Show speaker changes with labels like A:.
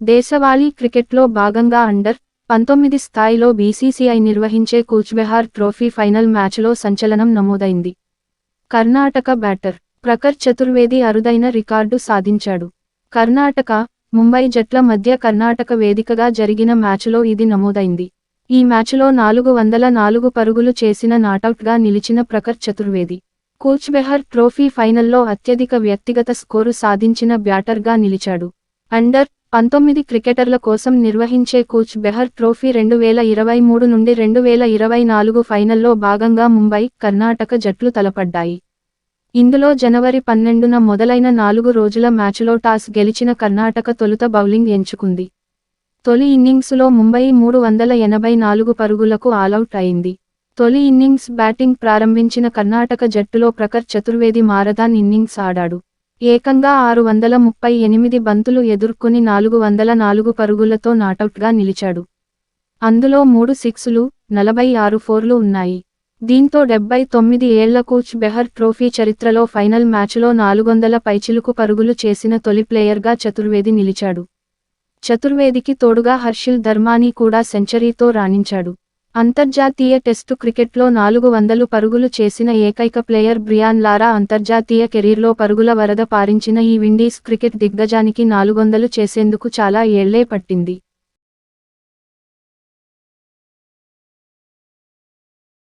A: దేశవాళీ క్రికెట్లో భాగంగా అండర్ పంతొమ్మిది స్థాయిలో బీసీసీఐ నిర్వహించే కూచ్బెహార్ ట్రోఫీ ఫైనల్ మ్యాచ్లో సంచలనం నమోదైంది. కర్ణాటక బ్యాటర్ ప్రఖర్ చతుర్వేది అరుదైన రికార్డు సాధించాడు. కర్ణాటక ముంబై జట్ల మధ్య కర్ణాటక వేదికగా జరిగిన మ్యాచ్లో ఇది నమోదైంది. ఈ మ్యాచ్లో నాలుగు వందల నాలుగు పరుగులు చేసిన నాటౌట్గా నిలిచిన ప్రఖర్ చతుర్వేది. కూచ్బెహర్ ట్రోఫీ ఫైనల్లో అత్యధిక వ్యక్తిగత స్కోరు సాధించిన బ్యాటర్గా నిలిచాడు. అండర్ పంతొమ్మిది క్రికెటర్ల కోసం నిర్వహించే కూచ్ బెహర్ ట్రోఫీ రెండు వేల ఇరవై మూడు నుండి రెండు వేల ఇరవై నాలుగు ఫైనల్లో భాగంగా ముంబై కర్ణాటక జట్లు తలపడ్డాయి. ఇందులో జనవరి పన్నెండున మొదలైన నాలుగు రోజుల మ్యాచ్లో టాస్ గెలిచిన కర్ణాటక తొలుత బౌలింగ్ ఎంచుకుంది. తొలి ఇన్నింగ్స్లో ముంబై మూడు వందల ఎనభై నాలుగు పరుగులకు ఆలౌట్ అయింది. తొలి ఇన్నింగ్స్ బ్యాటింగ్ ప్రారంభించిన కర్ణాటక జట్టులో ప్రఖర్ చతుర్వేది మారథాన్ ఇన్నింగ్స్ ఆడాడు. ఏకంగా ఆరు వందల ముప్పై ఎనిమిది బంతులు ఎదుర్కొని నాలుగు వందల నాలుగు పరుగులతో నాటౌట్గా నిలిచాడు. అందులో మూడు సిక్సులు నలభై ఆరు ఫోర్లు ఉన్నాయి. దీంతో డెబ్బై తొమ్మిది ఏళ్ళ కూచ్ బెహర్ ట్రోఫీ చరిత్రలో ఫైనల్ మ్యాచ్లో నాలుగొందల పైచిలుకు పరుగులు చేసిన తొలి ప్లేయర్గా చతుర్వేది నిలిచాడు. చతుర్వేదికి తోడుగా హర్షిల్ ధర్మానీ కూడా సెంచరీతో రాణించాడు. అంతర్జాతీయ టెస్టు క్రికెట్లో నాలుగు వందలు పరుగులు చేసిన ఏకైక ప్లేయర్ బ్రియాన్ లారా అంతర్జాతీయ కెరీర్లో పరుగుల వరద పారించిన ఈ విండీస్ క్రికెట్ దిగ్గజానికి నాలుగొందలు చేసేందుకు చాలా ఏళ్ళే పట్టింది.